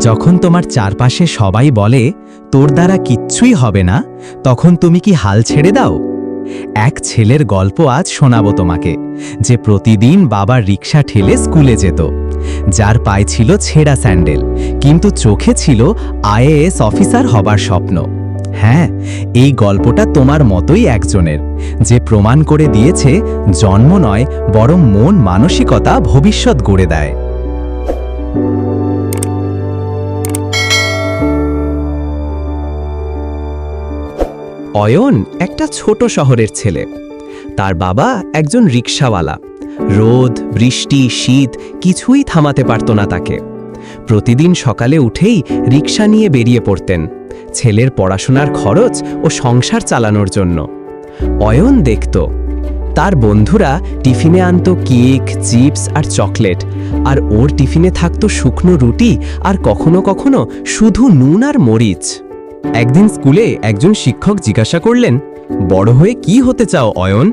যখন তোমার চারপাশে সবাই বলে, তোর দ্বারা কিচ্ছুই হবে না, তখন তুমি কি হাল ছেড়ে দাও? এক ছেলের গল্প আজ শোনাবো তোমাকে, যে প্রতিদিন বাবার রিক্সা ঠেলে স্কুলে যেত। যার পায়ে ছিল ছেঁড়া স্যান্ডেল, কিন্তু চোখে ছিল আইএএস অফিসার হবার স্বপ্ন। হ্যাঁ এই গল্পটা তোমার মতোই একজনের, যে প্রমাণ করে দিয়েছে জন্ম নয়, বরং মন মানসিকতা ভবিষ্যৎ গড়ে দেয়। অয়ন একটা ছোট শহরের ছেলে। তার বাবা একজন রিক্সাওয়ালা রোদ, বৃষ্টি, শীত কিছুই থামাতে পারত না তাকে। প্রতিদিন সকালে উঠেই রিক্সা নিয়ে বেরিয়ে পড়তেন। ছেলের পড়াশোনার খরচ ও সংসার চালানোর জন্য। অয়ন দেখত, তার বন্ধুরা টিফিনে আনতো কেক, চিপস আর চকলেট, আর ওর টিফিনে থাকতো শুকনো রুটি আর কখনো কখনো শুধু নুন আর মরিচ। একদিন স্কুলে একজন শিক্ষক জিজ্ঞাসা করলেন, বড় হয়ে কি হতে চাও, অয়ন?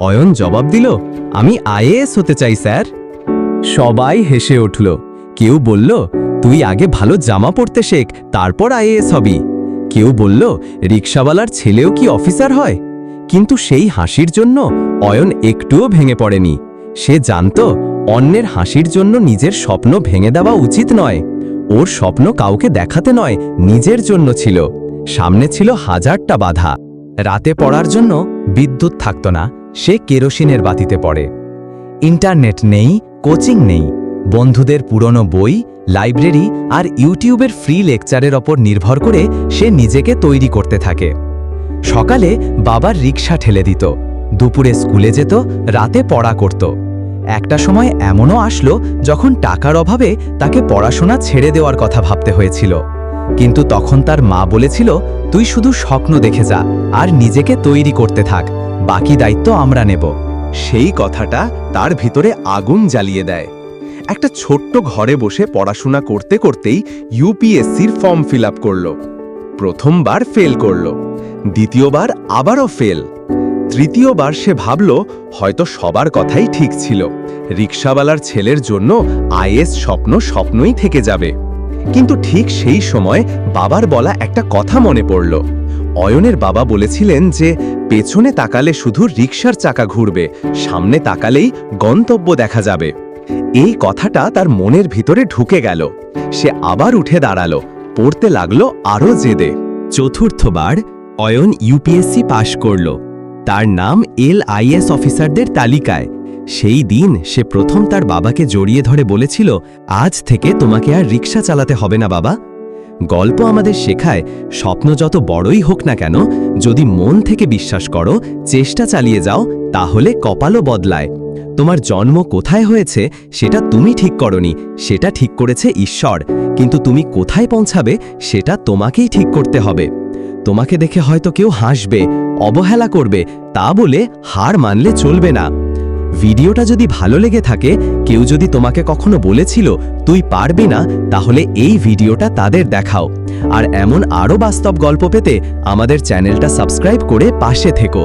অয়ন জবাব দিল, আমি আইএএস হতে চাই, স্যার। সবাই হেসে উঠল। কেউ বলল, তুই আগে ভালো জামা পরতে শেখ, তারপর আইএএস হবি। কেউ বলল, রিক্সাওয়ালার ছেলেও কি অফিসার হয়? কিন্তু সেই হাসির জন্য অয়ন একটুও ভেঙে পড়েনি। সে জানত, অন্যের হাসির জন্য নিজের স্বপ্ন ভেঙে দেওয়া উচিত নয়। ওর স্বপ্ন কাউকে দেখাতে নয়, নিজের জন্য ছিল। সামনে ছিল হাজারটা বাধা। রাতে পড়ার জন্য বিদ্যুৎ থাকত না, সে কেরোসিনের বাতিতে পড়ে। ইন্টারনেট নেই, কোচিং নেই। বন্ধুদের পুরনো বই, লাইব্রেরি আর ইউটিউবের ফ্রি লেকচারের ওপর নির্ভর করে সে নিজেকে তৈরি করতে থাকে। সকালে বাবার রিক্সা ঠেলে দিত। দুপুরে স্কুলে যেত, রাতে পড়া করত। একটা সময় এমনও আসলো যখন টাকার অভাবে তাকে পড়াশোনা ছেড়ে দেওয়ার কথা ভাবতে হয়েছিল। কিন্তু তখন তার মা বলেছিল, তুই শুধু স্বপ্ন দেখে যা আর নিজেকে তৈরি করতে থাক, বাকি দায়িত্ব আমরা নেব। সেই কথাটা তার ভিতরে আগুন জ্বালিয়ে দেয়। একটা ছোট্ট ঘরে বসে পড়াশোনা করতে করতেই ইউপিএসসির ফর্ম ফিল আপ করল। প্রথমবার ফেল করল, দ্বিতীয়বার আবারও ফেল। তৃতীয়বার সে ভাবল, হয়তো সবার কথাই ঠিক ছিল। রিক্সাওয়ালার ছেলের জন্য আইএস স্বপ্ন স্বপ্নই থেকে যাবে। কিন্তু ঠিক সেই সময় বাবার বলা একটা কথা মনে পড়ল। অয়নের বাবা বলেছিলেন যে, পেছনে তাকালে শুধু রিক্সার চাকা ঘুরবে, সামনে তাকালেই গন্তব্য দেখা যাবে। এই কথাটা তার মনের ভিতরে ঢুকে গেল। সে আবার উঠে দাঁড়াল, পড়তে লাগল আরও জেদে। চতুর্থবার অয়ন ইউপিএসসি পাশ করল। তার নাম এল আইএস অফিসারদের তালিকায়। সেই দিন সে প্রথম তার বাবাকে জড়িয়ে ধরে বলেছিল, আজ থেকে তোমাকে আর রিক্সা চালাতে হবে না, বাবা। গল্প আমাদের শেখায়, স্বপ্ন যত বড়ই হোক না কেন, যদি মন থেকে বিশ্বাস করো, চেষ্টা চালিয়ে যাও, তাহলে কপালও বদলায়। তোমার জন্ম কোথায় হয়েছে, সেটা তুমি ঠিক করনি, সেটা ঠিক করেছে ঈশ্বর। কিন্তু তুমি কোথায় পৌঁছাবে, সেটা তোমাকেই ঠিক করতে হবে। তোমাকে দেখে হয়তো কেউ হাসবে অবহেলা করবে, তা বলে হার মানলে চলবে না। ভিডিওটা যদি ভালো লেগে থাকে, কেউ যদি তোমাকে কখনো বলেছিল, তুই পারবি না, তাহলে এই ভিডিওটা তাদের দেখাও। আর এমন আরও বাস্তব গল্প পেতে আমাদের চ্যানেলটা সাবস্ক্রাইব করে পাশে থেকো।